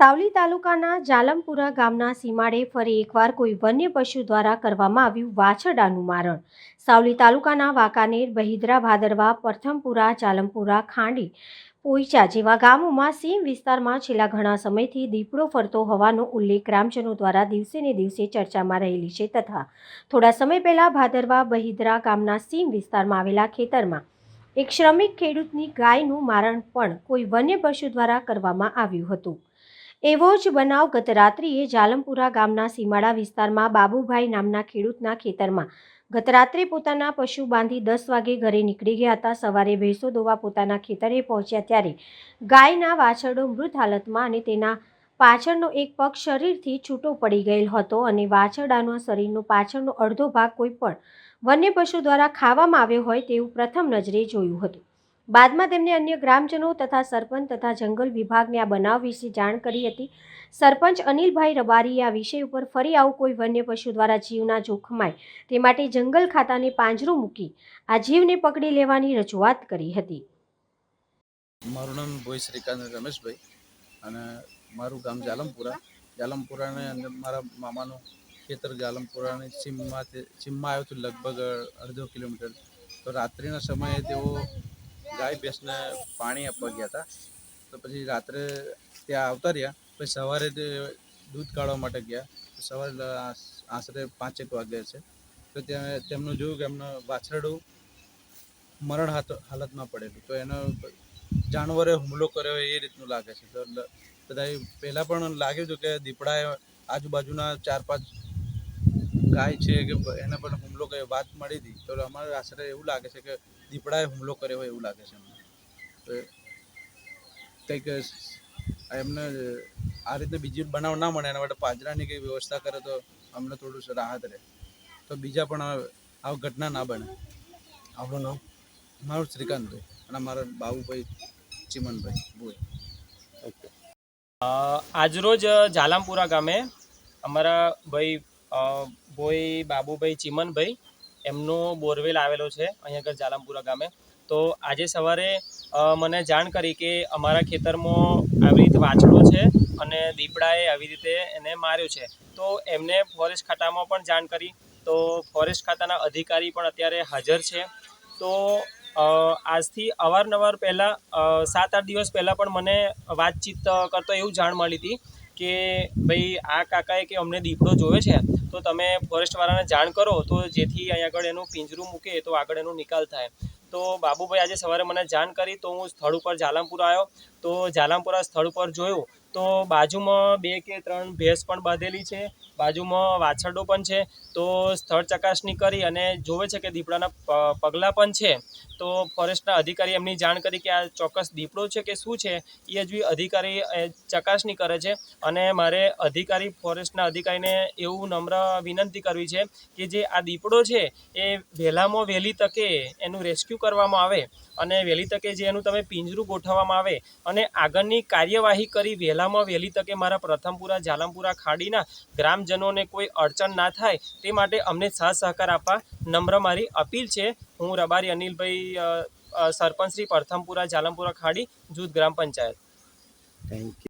સાવલી તાલુકાના જાલમપુરા ગામના સીમાડે ફરી એકવાર કોઈ વન્ય પશુ દ્વારા કરવામાં આવ્યું વાછરડાનું મારણ. સાવલી તાલુકાના વાંકાનેર, બહિદ્રા, ભાદરવા, પ્રથમપુરા, જાલમપુરા, ખાંડી, પોઈચા જેવા ગામોમાં સીમ વિસ્તારમાં છેલ્લા ઘણા સમયથી દીપડો ફરતો હોવાનો ઉલ્લેખ ગ્રામજનો દ્વારા દિવસે ને દિવસે ચર્ચામાં રહેલી છે તથા થોડા સમય પહેલા ભાદરવા, બહિદ્રા ગામના સીમ વિસ્તારમાં આવેલા ખેતરમાં એક શ્રમિક ખેડૂતની ગાયનું મારણ પણ કોઈ વન્ય પશુ દ્વારા કરવામાં આવ્યું હતું. એવો જ બનાવ ગત રાત્રિએ જાલમપુરા ગામના સીમાડા વિસ્તારમાં બાબુભાઈ નામના ખેડૂતના ખેતરમાં. ગત રાત્રે પોતાના પશુ બાંધી દસ વાગે ઘરે નીકળી ગયા હતા. સવારે ભેંસો દોવા પોતાના ખેતરે પહોંચ્યા ત્યારે ગાયના વાછરડો મૃત હાલતમાં અને તેના પાછળનો એક પગ શરીરથી છૂટો પડી ગયેલ હતો અને વાછરડાનો શરીરનો પાછળનો અડધો ભાગ કોઈ પણ વન્ય પશુ દ્વારા ખાવામાં આવ્યો હોય તેવું પ્રથમ નજરે જોયું હતું. બાદમાં તેમને અન્ય ગ્રામજનો તથા સરપંચ તથા જંગલ વિભાગને આ બનાવ વિશે જાણ કરી હતી. સરપંચ અનિલભાઈ રબારીએ આ વિષય ઉપર ફરી આવું કોઈ વન્ય પશુ દ્વારા જીવના જોખમાય તે માટે જંગલ ખાતાને પાંજરું મૂકી આ જીવને પકડી લેવાની રજૂઆત કરી હતી. મારું નામ ભોઈ શ્રીકાંત રમેશભાઈ અને મારું ગામ જાલમપુરા. જાલમપુરાને અંદર મારા મામાનું ખેતર જાલમપુરાની સીમમાં સીમમાં આવ્યું હતું લગભગ અડધો કિલોમીટર. તો રાત્રિના સમયે તેઓ ગાય ભેંસને પાણી આપવા ગયા હતા. તો પછી રાત્રે ત્યાં આવતા રહ્યા. પછી સવારે દૂધ કાઢવા માટે ગયા. સવારે આશરે પાંચેક વાગ્યા છે. તો ત્યાં તેમનું જોયું કે એમનું વાછરડું મરણ હાલતમાં પડેલું. તો એનો જાનવરે હુમલો કર્યો એ રીતનું લાગે છે. તો બધા પહેલાં પણ લાગ્યું હતું કે દીપડાએ આજુબાજુના ચાર પાંચ ગાય છે કે એને પણ હુમલો કર્યો વાત મળી હતી. તો અમારે આશરે એવું લાગે છે કે દીપડાએ હુમલો કર્યો હોય એવું લાગે છે અમને. તો કંઈક એમને આ રીતે બીજી બનાવ ના મળે એના માટે પાજરાની કંઈ વ્યવસ્થા કરે તો અમને થોડું રાહત રહે. તો બીજા પણ આ- ઘટના ના બને. આપણું નામ? મારું શ્રીકાંતભાઈ અને મારા બાબુભાઈ ચિમનભાઈ ભોઈ ઓકે. આજરોજ જાલામપુરા ગામે અમારા ભાઈ ભોઈ બાબુભાઈ ચીમનભાઈ, એમનો બોરવેલ આવેલો છે અહીંયા આગળ જાલમપુરા ગામે. તો આજે સવારે મને જાણ કરી કે અમારા ખેતરમાં આવી રીતે વાછડો છે અને દીપડાએ આવી રીતે એને માર્યો છે. તો એમને ફોરેસ્ટ ખાતામાં પણ જાણ કરી. તો ફોરેસ્ટ ખાતાના અધિકારી પણ અત્યારે હાજર છે. તો આજથી અવારનવાર પહેલાં સાત આઠ દિવસ પહેલાં પણ મને વાતચીત કરતો એવું જાણ મળી હતી કે ભાઈ આ કાકાએ કે અમને દીપડો જોવે છે, તો તમે ફોરેસ્ટવાળાને જાણ કરો, તો જેથી અહીંયા આગળ એનું પિંજરું મૂકે, તો આગળ એનો નિકાલ થાય. તો બાબુભાઈ આજે સવારે મને જાણ કરી, તો હું સ્થળ ઉપર જાલમપુર આવ્યો. તો જાલમપુરા સ્થળ ઉપર જોયું, તો બાજુમાં બે કે ત્રણ ભેંસ પણ બાંધેલી છે, બાજુમાં વાછરડો પણ છે. તો સ્થળ ચકાસણી કરી અને જોવે છે કે દીપડાના પગલાં પણ છે. તો ફોરેસ્ટના અધિકારી એમની જાણ કરી કે આ ચોક્કસ દીપડો છે કે શું છે, એ હજુ અધિકારી ચકાસણી કરે છે. અને મારે અધિકારી, ફોરેસ્ટના અધિકારીને એવું નમ્ર વિનંતી કરવી છે કે જે આ દીપડો છે, એ વહેલામાં વહેલી તકે એનું રેસ્ક્યુ કરવામાં આવે અને વહેલી તકે જે એનું તમે પિંજરું ગોઠવવામાં આવે અને આગળની કાર્યવાહી કરી વહેલામાં વહેલી તકે મારા પ્રથમપુરા, જાલમપુરા ખાડીના ગ્રામજનોને કોઈ અડચણ ના થાય તે માટે અમને સાથ સહકાર આપવા નમ્ર મારી અપીલ છે. હું રબારી અનિલભાઈ સરપંચ શ્રી પ્રથમપુરા જાલમપુરા ખાડી જૂથ ગ્રામ પંચાયત. Thank you